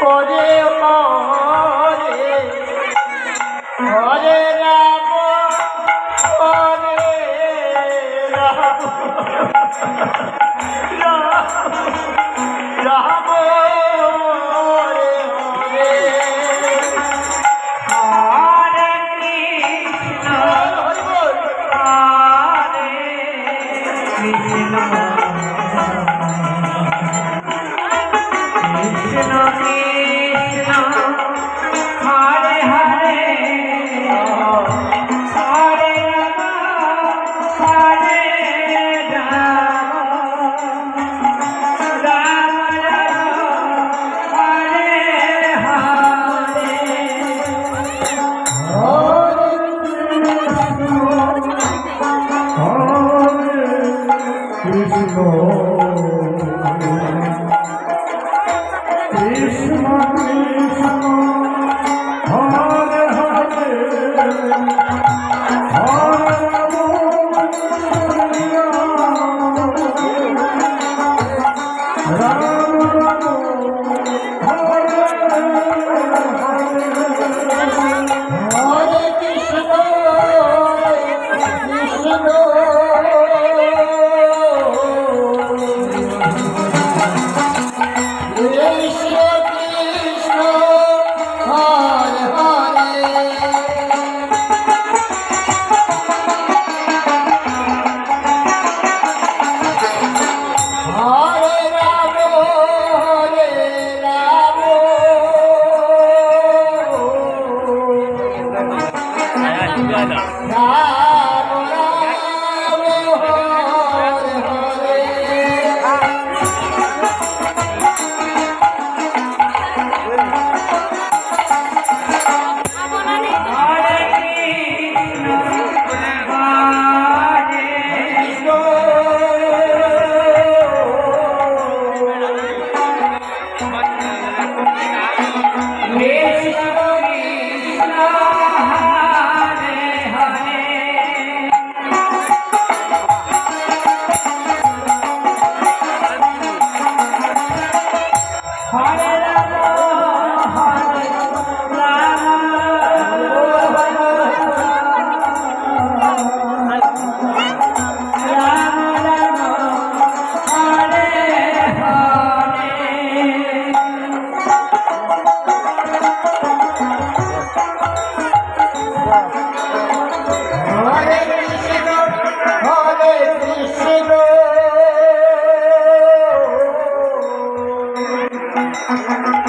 করে মরে ঘরে রাম করে রাম 주시고. Gracias.